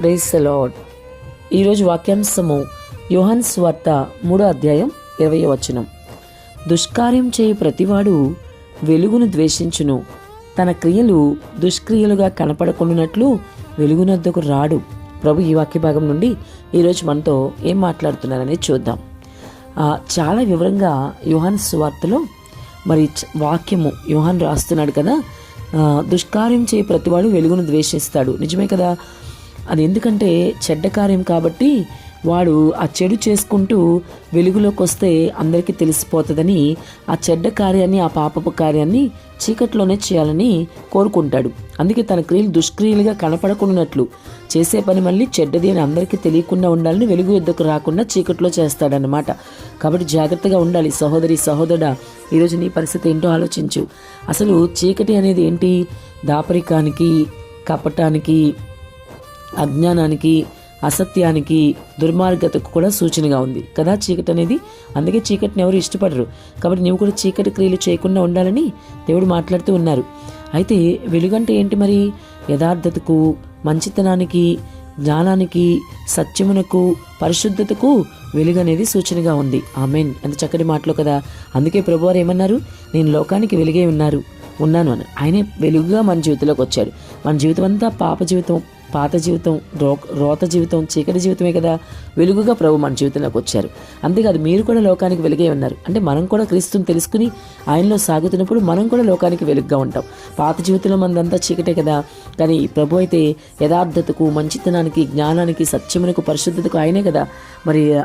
Praise lord ఈరోజు వాక్యాంశము యోహన్ స్వార్త మూడో అధ్యాయం ఇరవై వచనం. దుష్కార్యం చేయి ప్రతివాడు వెలుగును ద్వేషించును. తన క్రియలు దుష్క్రియలుగా కనపడకుండానట్లు వెలుగునద్దకు రాడు. ప్రభు ఈ వాక్య భాగం నుండి ఈరోజు మనతో ఏం మాట్లాడుతున్నారనే చూద్దాం. చాలా వివరంగా యోహాన్ సువార్తలో మరి చ- వాక్యము యోహాన్ రాస్తున్నాడు కదా. దుష్కార్యం చేయి ప్రతివాడు వెలుగును ద్వేషిస్తాడు. నిజమే కదా? అది ఎందుకంటే చెడ్డ కార్యం కాబట్టి వాడు ఆ చెడు చేసుకుంటూ వెలుగులోకి వస్తే అందరికీ తెలిసిపోతుందని ఆ చెడ్డ కార్యాన్ని ఆ పాపపు కార్యాన్ని చీకట్లోనే చేయాలని కోరుకుంటాడు. అందుకే తన క్రియలు దుష్క్రియలుగా కనపడకున్నట్లు చేసే పని మళ్ళీ చెడ్డది అని అందరికీ తెలియకుండా ఉండాలని వెలుగు ఎద్దుకు రాకుండా చీకట్లో చేస్తాడనమాట కాబట్టి జాగ్రత్తగా ఉండాలి. సహోదరి సహోదరుడా ఈరోజు నీ పరిస్థితి ఏంటో ఆలోచించు. అసలు చీకటి అనేది ఏంటి? దాపరికానికి కపటానికి అజ్ఞానానికి అసత్యానికి దుర్మార్గతకు కూడా సూచనగా ఉంది. కదా చీకటి అనేది? అందుకే చీకటిని ఎవరు ఇష్టపడరు. కాబట్టి నీవు కూడా చీకటి క్రియలు చేయకుండా ఉండాలని దేవుడు మాట్లాడుతూ ఉన్నారు. అయితే వెలుగంటే ఏంటి మరి? యథార్థతకు మంచితనానికి జ్ఞానానికి సత్యమునకు పరిశుద్ధతకు వెలుగు అనేది సూచనగా ఉంది. ఆమెన్. ఎంత చక్కటి మాటలు కదా. అందుకే ప్రభువారు ఏమన్నారు? నేను లోకానికి వెలుగే ఉన్నారు ఉన్నాను అని ఆయనే వెలుగుగా మన జీవితంలోకి వచ్చాడు. మన జీవితం అంతా పాప జీవితం పాత జీవితం రో రోత జీవితం చీకటి జీవితమే కదా వెలుగుగా ప్రభు మన జీవితంలోకి వచ్చారు. అంతేకాదు మీరు కూడా లోకానికి వెలుగే ఉన్నారు. అంటే మనం కూడా క్రీస్తుని తెలుసుకుని ఆయనలో సాగుతున్నప్పుడు మనం కూడా లోకానికి వెలుగుగా ఉంటాం. పాత జీవితంలో మనదంతా చీకటే కదా. కానీ ప్రభు అయితే యథార్థతకు మంచితనానికి జ్ఞానానికి సత్యమునకు పరిశుద్ధతకు ఆయనే కదా. మరి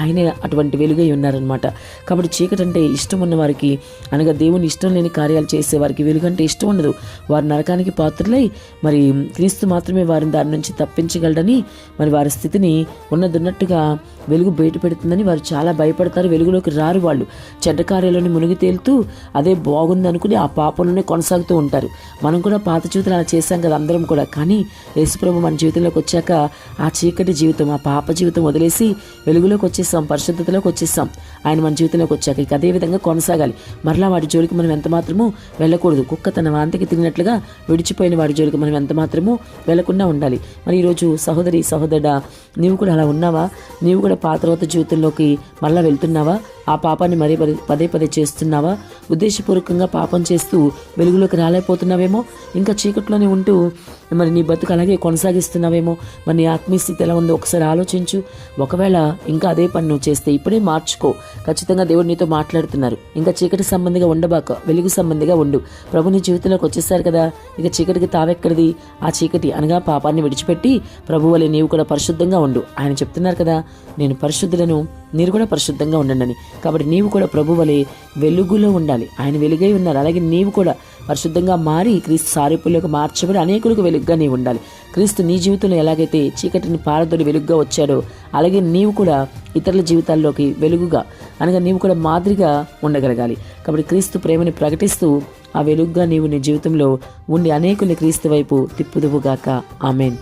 ఆయనే అటువంటి వెలుగై ఉన్నారనమాట కాబట్టి చీకటి అంటే ఇష్టం ఉన్న వారికి అనగా దేవుని ఇష్టం లేని కార్యాలు చేసే వారికి వెలుగంటే ఇష్టం ఉండదు. వారు నరకానికి పాత్రలై మరి క్రీస్తు మాత్రమే వారిని దాని నుంచి తప్పించగలడని మరి వారి స్థితిని ఉన్నదున్నట్టుగా వెలుగు బయట పెడుతుందని వారు చాలా భయపడతారు. వెలుగులోకి రారు వాళ్ళు. చెడ్డ కార్యాలను మునిగి తేలుతూ అదే బాగుంది అనుకుని ఆ పాపంలోనే కొనసాగుతూ ఉంటారు. మనం కూడా పాత జీవితం అలా చేశాం కదా అందరం కూడా. కానీ యేసుప్రభు మన జీవితంలోకి వచ్చాక ఆ చీకటి జీవితం ఆ పాప జీవితం వదిలేసి వెలుగులోకి వచ్చేసాం పరిశుద్ధతలోకి వచ్చేసాం. ఆయన మన జీవితంలోకి వచ్చాక ఇక అదేవిధంగా కొనసాగాలి. మరలా వాడి జోలికి మనం ఎంత మాత్రము వెళ్ళకూడదు. కుక్క తన వాంతికి తిరిగినట్లుగా విడిచిపోయిన వాడి జోలికి మనం ఎంత మాత్రము వెళ్ళకుండా ఉండాలి. మరి ఈరోజు సహోదరి సహోదరుడా నీవు కూడా అలా ఉన్నావా? నీవు కూడా పాత జీవితంలోకి మళ్ళీ వెళ్తున్నావా? ఆ పాపాన్ని మరీ పదే పదే పదే చేస్తున్నావా? ఉద్దేశపూర్వకంగా పాపం చేస్తూ వెలుగులోకి రాలేకపోతున్నావేమో? ఇంకా చీకట్లోనే ఉంటూ మరి నీ బతుకు అలాగే కొనసాగిస్తున్నావేమో. మరి నీ ఆత్మీయస్థితి ఎలా ఉందో ఒకసారి ఆలోచించు. ఒకవేళ ఇంకా అదే పని నువ్వు చేస్తే ఇప్పుడే మార్చుకో. ఖచ్చితంగా దేవుడు నీతో మాట్లాడుతున్నారు. ఇంకా చీకటి సంబంధిగా ఉండబాక వెలుగు సంబంధిగా ఉండు. ప్రభు నీ జీవితంలోకి వచ్చేసారు కదా. ఇక చీకటికి తావెక్కడిది? ఆ చీకటి అనగా పాపాన్ని విడిచిపెట్టి ప్రభు వలె నీవు కూడా పరిశుద్ధంగా ఉండు. ఆయన చెప్తున్నారు కదా నేను పరిశుద్ధులను మీరు కూడా పరిశుద్ధంగా ఉండండి కాబట్టి నీవు కూడా ప్రభు వలె వెలుగులో ఉండాలి. ఆయన వెలుగై ఉన్నారు. అలాగే నీవు కూడా పరిశుద్ధంగా మారి క్రీస్తు సారూపులకు మార్చబడి అనేకులకు వెలుగుగా నీవు ఉండాలి. క్రీస్తు నీ జీవితంలో ఎలాగైతే చీకటిని పారదొలి వెలుగుగా వచ్చాడో అలాగే నీవు కూడా ఇతరుల జీవితాల్లోకి వెలుగుగా అనగా నీవు కూడా మాదిరిగా ఉండగలగాలి. కాబట్టి క్రీస్తు ప్రేమని ప్రకటిస్తూ ఆ వెలుగుగా నీవు నీ జీవితంలో ఉండి అనేకుల్ని క్రీస్తు వైపు తిప్పుదువుగాక ఆమెన్.